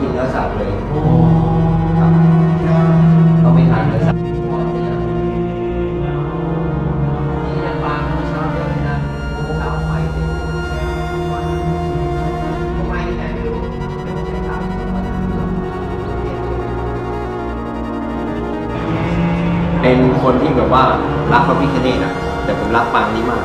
กินเนื้อสัตว์เลยครับต้องไม่ทานเนื้อสัตว์นี่ยังปลาเมื่อเช้าเยอะเลยนะเมื่อเช้าไฟเต็มเลยทำไมที่ไหนไม่รู้ไม่ใช่ทางเป็นคนที่แบบว่ารักพระพิฆเนศนะแต่ผมรักปางนี้มาก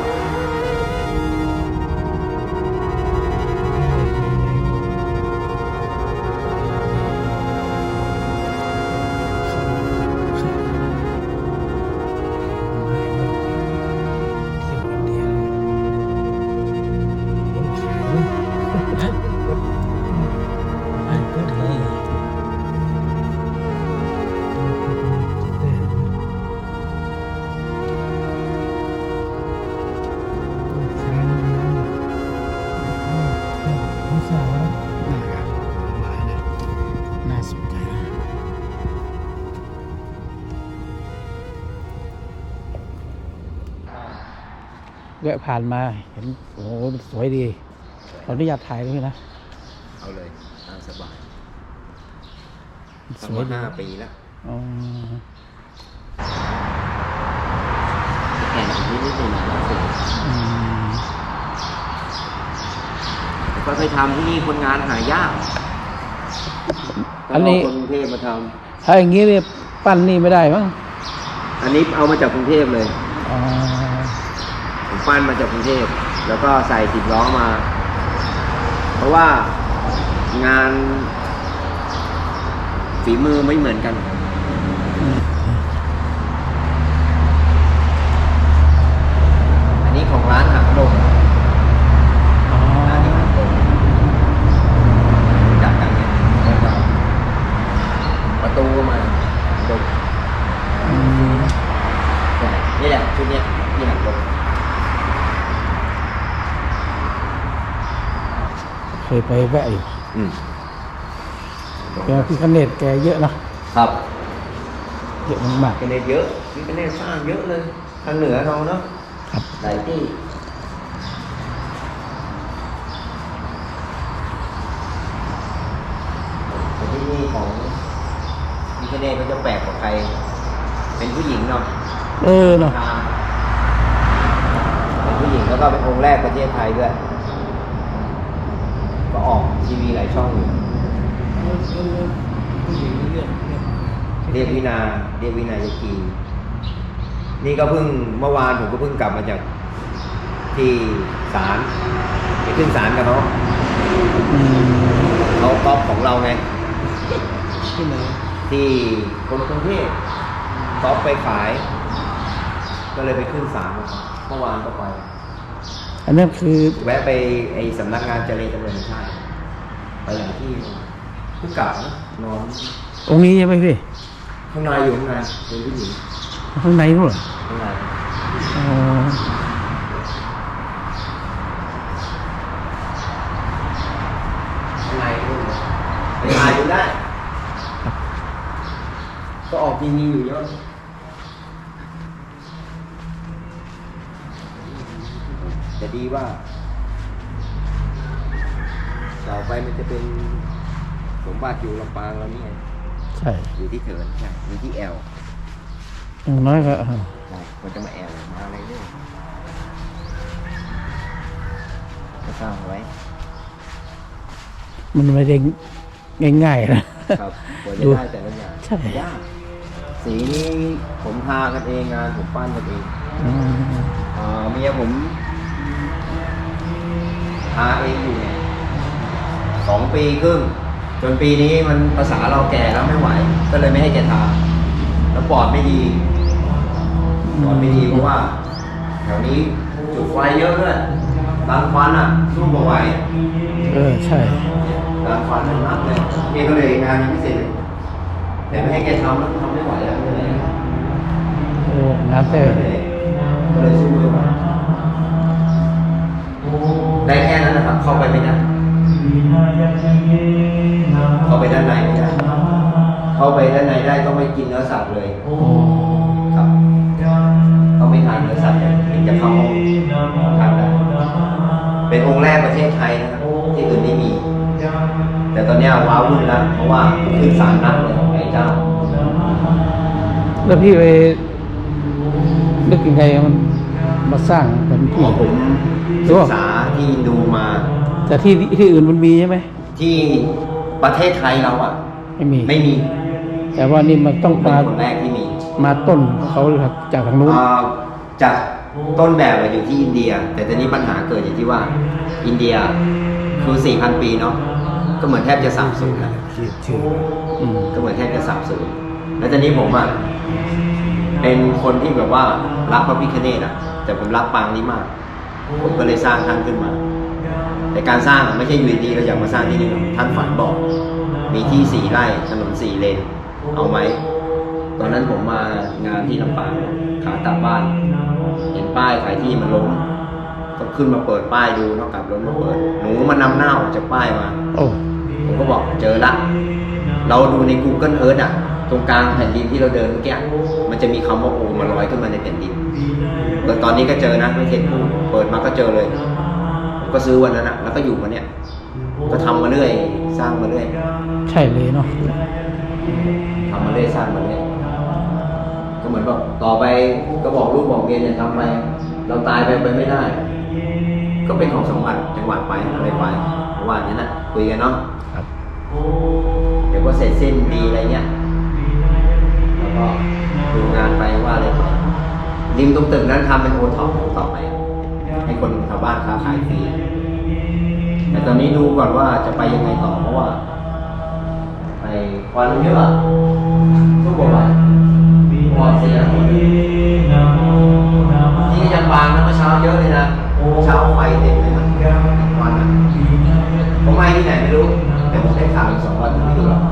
แวะผ่านมาเห็นโอ้โหมันสวยดีขออนุญาตถ่ายด้วยนะเอาเลยตามสบายมันสัสกวยดีห้าปีแล้วอ๋อแข่งนิดนิดหน่อยนะสิอืมก็ไปทำที่นี่คนงานหายากอันนี้ก็เาคนกรุงเทพมาทถ้าอย่างงี้เนี่ยปั้นนี่ไม่ได้มั้งำอันนี้เอามาจากกรุงเทพเลยอ๋อ ผมปั้นมาจากกรุงเทพแล้วก็ใส่สิบล้อมา เพราะว่างานฝีมือไม่เหมือนกันอันนี้ของร้านหักลมอ๋อร้านนี้หักลมรู้จักกันเนี่ยแล้วก็ประตูก็มาลมอืมใช่นี่แหละชุดเนี้ยนี่หักลม เคยไปแวะอยู่อืมแกพี่คเนตแกเยอะเนาะครับเยอะมากกันเนตเยอะมีกันเนตสร้างเยอะเลย ทางเหนือเราเนาะๆครับหลายที่แต่ที่นี่ของมิคเน่ก็จะแปลกกว่าใคร เป็นผู้หญิงเนาะเออเนาะทางเป็นผู้หญิงแล้วก็เป็นองค์แรกประเทศไทยด้วย ก็ออกทีวีหลายช่องอยู่ผู้หญิงเรื่องเรียกวินาเรียกวินายกีนี่ก็เพิ่งเมื่อวานผมก็เพิ่งกลับมาจากที่ศาลไปขึ้นศาลกับเขาอืมเขาก๊อปของเราไงที่ไหนที่คนกรุงเทพก๊อปไปขาย ก็เลยไปขึ้นศาลเมื่อวานก็ไป อันนั้นคือแวะไปไอสำนักงานเจริญจำเริญชาติไปหลายที่เพิ่งกลับนะนอนองค์นี้ใช่ไหมพี่ข้างในอยู่ข้างในเป็นผู้หญิงข้างในนู่นเหรอข้างในอ๋อข้างในนู่นไปถ่ายดูได้ ก็ออกทีวีอยู่เยอะ แต่ดีว่า ต่อไปมันจะเป็นสมบัติอยู่ลำปางเรานี่ไงใช่ อยู่ที่เถินใช่อยู่ที่แอลอย่างน้อยก็เออใช่มันจะมาแอลมาอะไรเรื่อยก็สร้างไว้ มันไม่ได้ง่ายๆนะครับกว่าจะดูได้แต่ละอย่างใช่ยากสีนี้ผมทากันเองงานผมปั้นกันเองอืมอ่าเมียผม ทาเองอยู่เนี่ยสองปีครึ่งจนปีนี้มันภาษาเราแก่แล้วไม่ไหว ก็เลยไม่ให้แกทาแล้วปอดไม่ดีปอดไม่ดีเพราะว่าแถวนี้จุดไฟเยอะด้วยรังควันอะสู้บ่ไหวเออใช่รังควันมันมากเลยเมียก็เลยงานยังไม่เสร็จเลยแต่ไม่ให้แกทำแล้วทำไม่ไหวแล้วเหนื่อยโอ้งานแต่ก็เลยสู้ไม่ไหว ได้แค่นั้นนะครับ เข้าไปไม่ได้เข้าไปด้านในไม่ได้เข้าไปด้านในได้ต้องไม่กินเนื้อสัตว์เลยโอ้ครับต้องไม่ทานเนื้อสัตว์ถึงจะเข้าห้องทานได้กประเทศไทยนะครับที่อื่นไม่มี แต่ตอนเนี้ยว้าวุ่นแล้วเพราะว่าขึ้นศาลนักเลยไอ้เจ้าแล้วพี่ไปนึกยังไงมันมาสร้างเป็นที่ผมหรือศึกว่าษา ที่อินดูมา แต่ที่ที่อื่นมันมีใช่ไหมที่ประเทศไทยเราอะ ไม่มี ไม่มี แต่ว่านี่มันต้องเป็นมาคนแรกที่มี มาต้นของเขาเลยครับจากทางนู้นเอ่อจากต้นแบบอะอยู่ที่อินเดีย แต่ตอนนี้ปัญหาเกิดอยู่ที่ว่า อินเดียคือ 4,000 ปีเนาะก็เหมือนแทบจะสาบสูญแล้วอืมก็เหมือนแทบจะสาบสูญแล้วตอนนี้ผมอะเป็นคนที่แบบว่ารักพระพิคเนตอะ แต่ผมรักปางนี้มาก ผมก็เลยสร้างท่านขึ้นมา แต่การสร้างอะไม่ใช่อยู่ดีๆเราอยากมาสร้างที่นี่หรอกท่านฝันบอก มีที่สี่ไร่ถนนสี่เลน เอาไหมตอนนั้นผมมางานที่ลำปางขากลับบ้าน เห็นป้ายขายที่มันล้มก็ขึ้นมาเปิดป้ายดูเนาะกลับรถมาเปิด หนูมันนำหน้าออกจากป้ายมาโอ้ผมก็บอกเจอละ เราดูใน Google Earth อะ ตรงกลางแผ่นดินที่เราเดินเมื่อกี้อะมันจะมีคำว่าโอมาลอยขึ้นมาในแผ่นดิน เปิดตอนนี้ก็เจอนะไม่เห็นพูดเปิดมาก็เจอเลยผมก็ซื้อวันนั้นอะแล้วก็อยู่มาเนี่ย ก็ทำมาเรื่อย สร้างมาเรื่อย ใช่เลยเนาะทำมาเรื่อยสร้างมาเรื่อยก็เหมือนแบบต่อไปก็บอกลูกบอกเมียเนี่ยทำไป เราตายไปไปไม่ได้ ก็เป็นของสมบัติจังหวัดไปอะไรไปเพราะว่าอย่างนั้นนะคุยกันเนาะครับเดี๋ยวก็เสร็จสิ้นดีอะไรเงี้ยแล้วก็ดูงานไปว่าอะไรไป ริมตรงตึกนั้นทำเป็นโอท็อปต่อไป ให้คนชาวบ้านค้าขายฟรีแต่ตอนนี้ดูก่อนว่าจะไปยังไงต่อเพราะว่า ไปควันเยอะทุกบอกว่าปอดเสียหมดที่ยังบางนะเมื่อเช้าเยอะเลยนะเช้าไฟเต็มเลยนะควันผมไม่ที่ไหนไม่รู้แต่ผมได้ข่าวอีกสองวันไม่รู้หรอก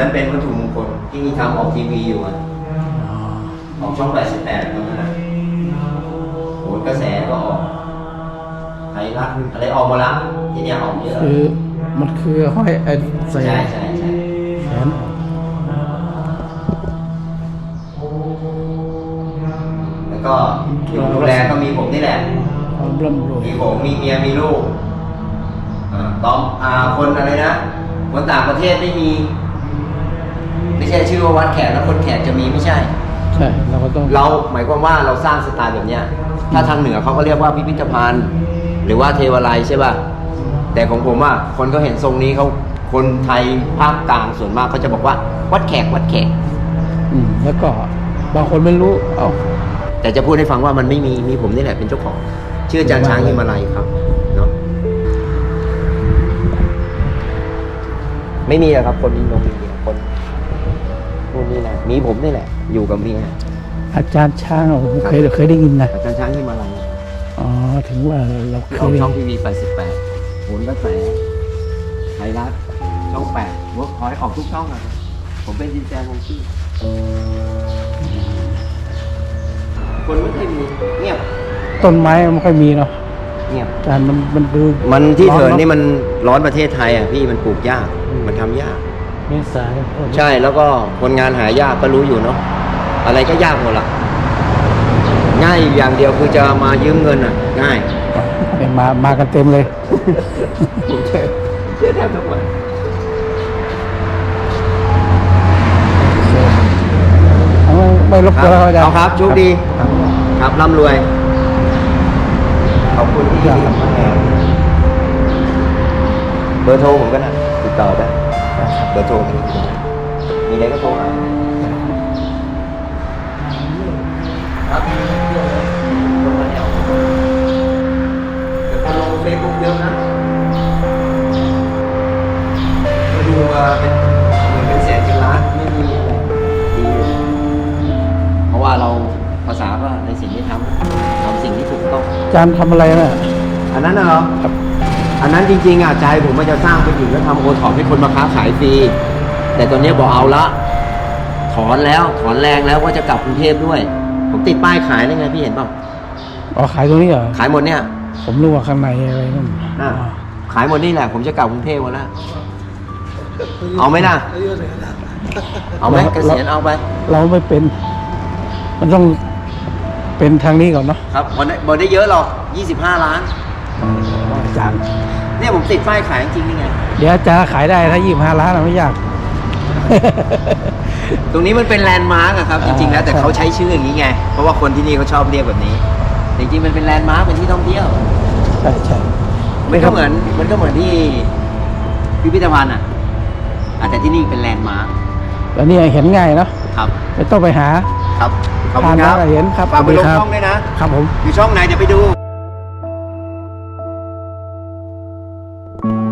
นนั้นเป็นวัตถุมงคลที่มีทำออกทีวีอยู่อะอ๋อออกช่อง88ตอนนั้นนะโหนกระแสก็ออกไทยรัฐอะไรออกมาแล้วที่เนี่ยออกเยอะคือมันคือห้อยไอ้ใส่ใช่ใช่ใช่แขนแล้วก็อยู่ดูแลก็มีผมนี่แหละ ความร่ำรวยมีผมมีเมียมีลูกอ่าต้องอ่าคนอะไรนะ คนต่างประเทศไม่มีไม่ ใช่ชื่อว่าวัดแขกแล้วคนแขกจะมีไม่ใช่ ใช่เราก็ต้อง เราหมายความว่าเราสร้างสไตล์แบบเนี้ย ถ้าทางเหนือเขาก็เรียกว่าพิพิธภัณฑ์ หรือว่าเทวาลัยใช่ป่ะ แต่ของผมอะคนก็เห็นทรงนี้เขาคนไทยภาคกลางส่วนมากเขาจะบอกว่า วัดแขกวัดแขก อืมแล้วก็บางคนไม่รู้ เอ้า แต่จะพูดให้ฟังว่ามันไม่มีมีผมนี่แหละเป็นเจ้าของ ชื่ออาจารย์ช้างฮิมาลัยครับเนาะไม่มีอะครับคนอินโดนีเซียคน นู่นนี่แหละมีผมนี่แหละ อยู่กับเมียอาจารย์ช้างอะผมเคยเคยได้ยินนะอาจารย์ช้างฮิมาลัยอ๋อถึงว่าเราเคออกยช่องทีวี88โหนกระแสไทยรัฐช่อง8เวิร์กพอยออกทุกช่องอะผมเป็นดินแจวงชื่อคนไม่เคยมีเงียบต้นไม้มันไม่ค่อยมีเนาะเงียบอาจารย์มันมันดูมันที่เถินร้อนี่มันร้อนประเทศไทยอะพี่มันปลูกยากมันทำยาก เมษายนใช่แล้วก็คนงานหายากก็รู้อยู่เนาะอะไรก็ยากหมดละง่ายอยู่อย่างเดียวคือจะมายืมเงินอะ ง่ายเนี่ยมามากันเต็มเลยผมเชื่อเชื่อแทบทุกวันเอาไม่ไม่รบกวนแล้วอาจารย์เอาครับโชคดี ครับครับร่ำรวย ขอบคุณที่ครับทำงานเบอร์โทรผมก็นะติดต่อได้ เบอร์โทรกันมีอะไรก็โทรหาครับลงมาแล้วแต่คนลงเฟซบุ๊กเยอะนะมาดูว่าเป็นเหมือนเป็นแสนเป็นล้านไม่มีอะไรดีอยู่เพราะว่าเราภาษาก็ในสิ่งที่ทำทำสิ่งที่ถูกต้องอาจารย์ทำอะไรนะอันนั้นนะเหรอ ครับ อันนั้นจริงๆอะใจผมมันจะสร้างไปอีกแล้วทำโอท็อปให้คนมาค้าขายฟรีแต่ตอนนี้บอกเอาละ ถอนแล้วถอนแรงแล้วว่าจะกลับกรุงเทพด้วย ผมติดป้ายขายเลยไงพี่เห็นเปล่าอ๋อขายตรงนี้เหรอ ขายหมดเนี่ย ผมรู้ว่าข้างในอะไรนั่นอ่าอ๋อขายหมดนี่แหละ ผมจะกลับกรุงเทพวันละเอาไหมน่ะเอาไหมเกษียณเอาไป เราไม่เป็น มันต้องเป็นทางนี้ก่อนเนาะ ครับบอลได้บอลได้เยอะหรอก25 ล้านอา จารย์เนี่ยผมติดป้ายขายจริงๆนี่ไง เดี๋ยวอาจารย์ขายได้ถ้ายี่ห้าล้านอะไม่ยาก ตรงนี้มันเป็นแลนด์มาร์กอะครับ จริงๆแล้วแต่ใช่เขาใช้ชื่ออย่างนี้ไง เพราะว่าคนที่นี่เขาชอบเรียกแบบนี้แต่จริงๆมันเป็นแลนด์มาร์กเป็นที่ท่องเที่ยว ใช่ใช่มันก็เหมือนมันก็เหมือนที่พิพิธภัณฑ์อะอะแต่ที่นี่เป็นแลนด์มาร์กแล้วนี่เห็นง่ายเนาะครับไม่ต้องไปหา ครับขอบคุผ่านณคมารับก็เห็นครับฝากไปลงสวัสดีครับช่องด้วยนะครับผมอยู่ช่องไหนเดี๋ยวไปดู you